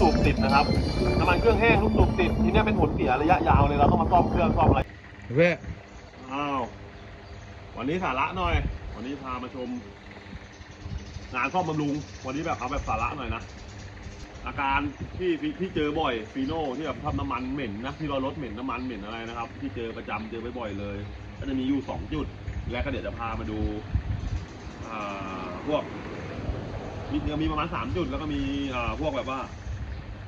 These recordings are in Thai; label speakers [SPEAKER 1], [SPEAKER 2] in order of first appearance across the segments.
[SPEAKER 1] สูบติดนะครับน้ำมันเครื่องแห้งลูกสูบติดทีเนี้ยเป็นผลเสียระยะยาวเลยเราต้องมาซ่อมเครื่องซ่อมอะไร
[SPEAKER 2] เว้ย
[SPEAKER 1] อ้าววันนี้สาระหน่อย วันนี้พามาชม งานซ่อมบำรุง วันนี้แบบเอาแบบสาระหน่อยนะอาการที่ที่ที่เจอบ่อยฟีโน่ที่แบบทำน้ำมันเหม็นนะที่เรารถเหม็นน้ำมันเหม็นอะไรนะครับ ที่เจอประจำเจอบ่อยๆเลย ก็จะมีอยู่สองจุด และก็เดี๋ยวจะพามาดูอ่าพวกมีมีประมาณสามจุด แล้วก็มีอ่าพวกแบบว่า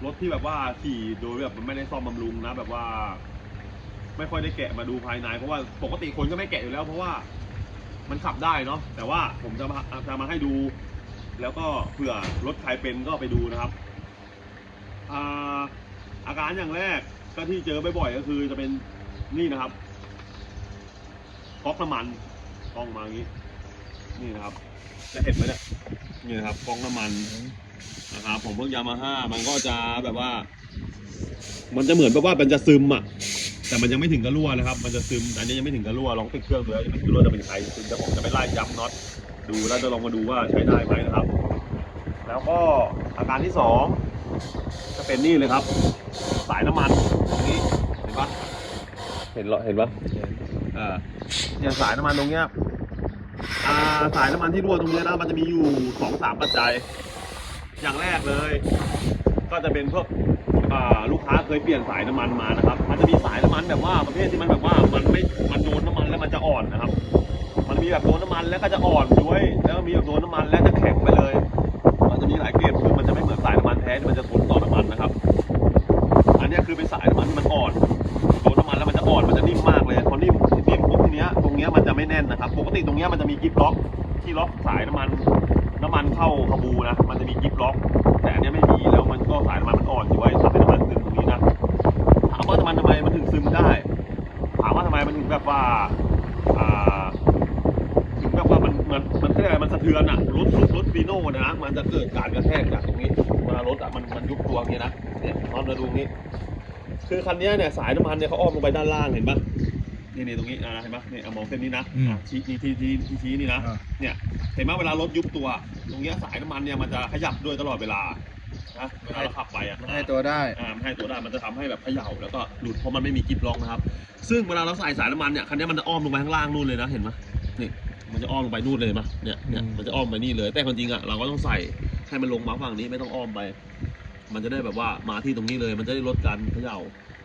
[SPEAKER 1] รถที่แบบว่าขี่โดยแบบมันไม่ได้ซ่อมบำรุงนะ แบบว่า ไม่ค่อยได้แกะมาดูภายใน เพราะว่าปกติคนก็ไม่แกะอยู่แล้ว เพราะว่ามันขับได้เนาะแต่ว่าผมจะมาจะมาให้ดู แล้วก็เผื่อรถใครเป็นก็ไปดูนะครับอาอาการอย่างแรกก็ที่เจอบ่อยๆก็คือจะเป็นนี่นะครับก๊อกน้ำมันกล้องมาอย่างนี้ นี่นะครับ จะเห็นไหมเนี่ยนี่นะครับกอกน้ำมัน นะครับผมเพิ่งยามาฮ่ามันก็จะแบบว่า มันจะเหมือนแบบว่ามันจะซึมอะแต่มันยังไม่ถึงกระรั่วนะครับ มันจะซึมอันนี้ยังไม่ถึงกระรั่วลองติดเครื่องดูแล้วยังไม่ถึงกระรั่วจะเป็นใครซึมแต่ผมจะไปไล่จับน็อตดูแล้วจะลองมาดูว่าใช้ได้ไหมนะครับ แล้วก็อาการที่สองจะเป็นนี่เลยครับ สายน้ำมันตรงนี้เห็นปะเห็นเหรอเห็นปะอ่าเนี่ยสายน้ำมันตรงเนี้ยอ่าสายน้ำมันที่รั่วตรงเนี้ยนะมันจะมีอยู่สองสามปัจจัย อย่างแรกเลย ก็จะเป็นพวกลูกค้าเคยเปลี่ยนสายน้ำมันมานะครับ มันจะมีสายน้ำมันแบบว่าประเภทที่มันแบบว่ามันไม่มันโดนน้ำมันแล้วมันจะอ่อนนะครับ มันมีแบบโดนน้ำมันแล้วก็จะอ่อนด้ว งเนี้ยมันจะมีกิฟล็อกที่ล็อกสายน้ำมัน น้ำมันเข้าขบูนะ มันจะมีกิฟล็อก แต่อันเนี้ยไม่มีแล้วมันก็สายน้ำมันมันอ่อนอยู่ไว้ทำให้น้ำมันซึมตรงนี้นะ ถามว่าน้ำมันทำไมมันถึงซึมได้ ถามว่าทำไมมันถึงแบบว่าอ่าถึงแบบว่ามันมันมันเรียกอะไรมันสะเทือนอะรถรถรถฟีโน่นะ มันจะเกิดการกระแทกจากตรงนี้เวลารถอะมันมันยุบตัวอย่างนี้นะเนี่ยลองมาดูนี้ คือคันเนี้ยเนี่ยสายน้ำมันเนี่ยเขาอ้อมลงไปด้านล่างเห็นปะ นี่นี่ตรงนี้อ่าเห็นปะนี่เอามองเส้นนี้นะอะชี้นี่ที่ที่ที่ชี้นี่นะ
[SPEAKER 2] อ่า
[SPEAKER 1] เนี่ยเห็นไหมเวลารถยุบตัว ตรงเนี้ยสายน้ำมันเนี่ยมันจะขยับด้วยตลอดเวลานะเวลาเราขับไปอะ
[SPEAKER 2] มันให้ตัวได้
[SPEAKER 1] อ่ามันให้ตัวได้มันจะทำให้แบบเขย่าแล้วก็หลุดเพราะมันไม่มีกิฟล็อกนะครับ ซึ่งเวลาเราใส่สายน้ำมันเนี่ยคันนี้มันจะอ้อมลงไปข้างล่างนู่นเลยนะเห็นไหมนี่มันจะอ้อมลงไปนู่นเลยมั้ยเนี่ยเนี่ย
[SPEAKER 2] อืม
[SPEAKER 1] มันจะอ้อมไปนี่เลย แต่ความจริงอะเราก็ต้องใส่ให้มันลงมาฝั่งนี้ไม่ต้องอ้อมไป มันจะได้แบบว่ามาที่ตรงนี้เลย มันจะได้ลดการเขย่า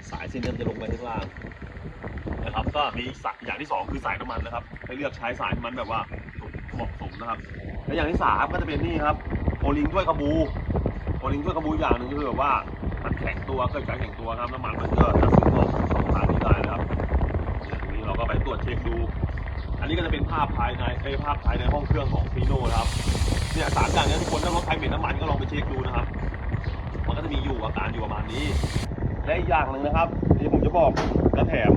[SPEAKER 1] สายเส้นนี้มันจะลงไปข้างล่างนะครับ ก็มีสายอย่างที่สองคือสายน้ำมันนะครับให้เลือกใช้สายน้ำมันแบบว่าเหมาะสมนะครับ และอย่างที่สามก็จะเป็นนี่ครับโอลิงช่วยกระบูโอลิงช่วยกระบูอย่างหนึ่งก็คือแบบว่ามันแข็งตัวเกิดการแข็งตัวครับน้ำมันมันก็จะซึมออกสองทางนี้ได้นะครับอย่างนี้เราก็ไปตรวจเช็คดู อันนี้ก็จะเป็นภาพภายในไอ้ภาพภายในห้องเครื่องของฟีโน่นะครับเนี่ยสามอย่างนี้ทุกคนถ้ารถใครเหม็นน้ำมันก็ลองไปเช็คดูนะครับ มันก็จะมีอยู่อาการอยู่ประมาณนี้และอีกอย่างหนึ่งนะครับที่ผมจะบอกจะแถม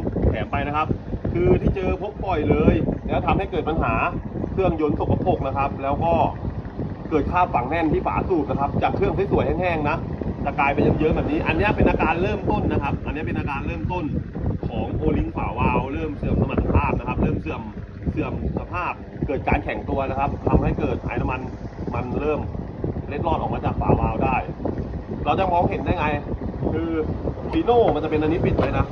[SPEAKER 1] นะครับ คือที่เจอพบบ่อยเลย แล้วทำให้เกิดปัญหาเครื่องยนต์สกปรกนะครับ แล้วก็เกิดคาบฝังแน่นที่ฝาสูบนะครับ จากเครื่องสวยๆแห้งๆนะจะกลายเป็นเยอะๆแบบนี้ อันนี้เป็นอาการเริ่มต้นนะครับ อันนี้เป็นอาการเริ่มต้นของโอลิงฝาวาลเริ่มเสื่อมสมรรถภาพนะครับ เริ่มเสื่อมเสื่อมสภาพ เกิดการแข็งตัวนะครับทำให้เกิดไอ้น้ำมันมันเริ่มเล็ดลอดออกมาจากฝาวาลได้ เราจะมองเห็นได้ไง คือฟีโน่มันจะเป็นอันนี้ปิดไว้นะ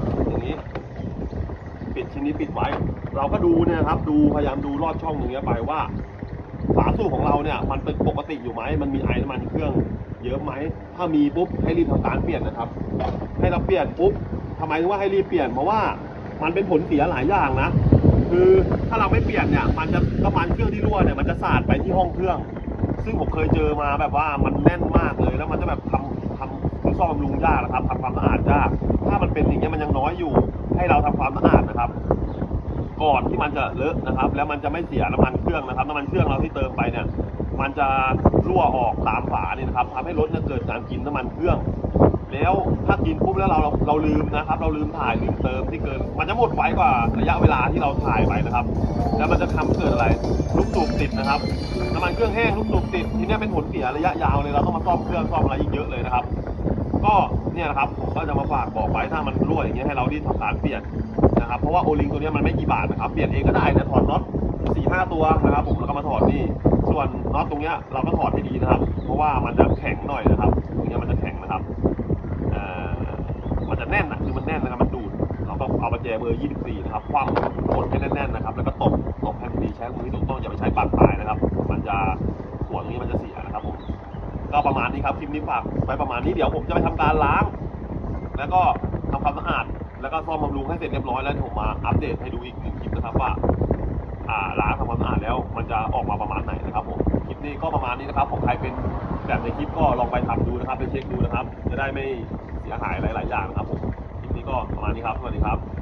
[SPEAKER 1] ปิดชิ้นนี้ปิดไว้ เราก็ดูเนี่ยครับ ดูพยายามดูลอดช่องอย่างเงี้ยไปว่าฝาสูบของเราเนี่ยมันเป็นปกติอยู่ไหมมันมีไอน้ำมันเครื่อง เยอะไหมถ้ามีปุ๊บให้รีบทำการเปลี่ยนนะครับ ให้เราเปลี่ยนปุ๊บทำไมถึงว่าให้รีบเปลี่ยนเพราะว่ามันเป็นผลเสียหลายอย่างนะ คือถ้าเราไม่เปลี่ยนเนี่ยมันจะน้ำมันเครื่องที่รั่วเนี่ยมันจะสาดไปที่ห้องเครื่อง ซึ่งผมเคยเจอมาแบบว่ามันแน่นมากเลยแล้วมันจะแบบทำทำคือซ่อมบำรุงยากนะครับทำความสะอาดยากถ้ามันเป็นอย่างเงี้ยมันยังน้อยอยู่ ให้เราทำความสะอาดนะครับ ก่อนที่มันจะเลอะนะครับ แล้วมันจะไม่เสียน้ำมันเครื่องนะครับน้ำมันเครื่องเราที่เติมไปเนี่ย มันจะรั่วออกตามฝาเนี่ยนะครับทำให้รถเนี่ยเกิดการกินน้ำมันเครื่อง แล้วถ้ากินปุ๊บแล้วเราเราลืมนะครับ เราลืมถ่ายลืมเติมที่เกิน มันจะหมดไวกว่าระยะเวลาที่เราถ่ายไปนะครับ แล้วมันจะทำให้เกิดอะไรลูกสูบติดนะครับน้ำมันเครื่องแห้งลูกสูบติดทีเนี้ยเป็นผลเสียระยะยาวเลยเราต้องมาซ่อมเครื่องซ่อมอะไรอีกเยอะเลยนะครับ ก็เนี่ยนะครับผมก็จะมาฝากบอกไว้ถ้ามันรั่วอย่างเงี้ยให้เรารีบทำการเปลี่ยนนะครับเพราะว่าโอลิงตัวนี้มันไม่กี่บาทนะครับเปลี่ยนเองก็ได้นะถอดน็อตสี่ห้าตัวนะครับผมแล้วก็มาถอดนี่ส่วนน็อตตรงเนี้ยเราก็ถอดให้ดีนะครับ เพราะว่ามันจะแข็งหน่อยนะครับตรงเนี้ยมันจะแข็งนะครับเอ่อมันจะแน่นอะคือมันแน่นนะครับมันดูดเราต้องเอาประแจเบอร์ 24 นะครับคว่ำกดให้แน่นๆนะครับ แล้วก็ตบตบให้ดีใช้มือที่ถูกต้องอย่าไปใช้ปากปลายนะครับ มันจะหัวตรงนี้มันจะเสียนะครับผม ก็ประมาณนี้ครับคลิปนี้ฝากไว้ประมาณนี้เดี๋ยวผมจะไปทำการล้าง แล้วก็ทำความสะอาด แล้วก็ซ่อมบำรุงให้เสร็จเรียบร้อยแล้วผมมาอัปเดตให้ดูอีกหนึ่งคลิปนะครับว่าอ่าล้างทำความสะอาดแล้วมันจะออกมาประมาณไหนนะครับผมคลิปนี้ก็ประมาณนี้นะครับของใครเป็นแบบในคลิปก็ลองไปทำดูนะครับไปเช็คดูนะครับ จะได้ไม่เสียหายหลาย ๆ อย่างนะครับผมคลิปนี้ก็ประมาณนี้ครับสวัสดีครับ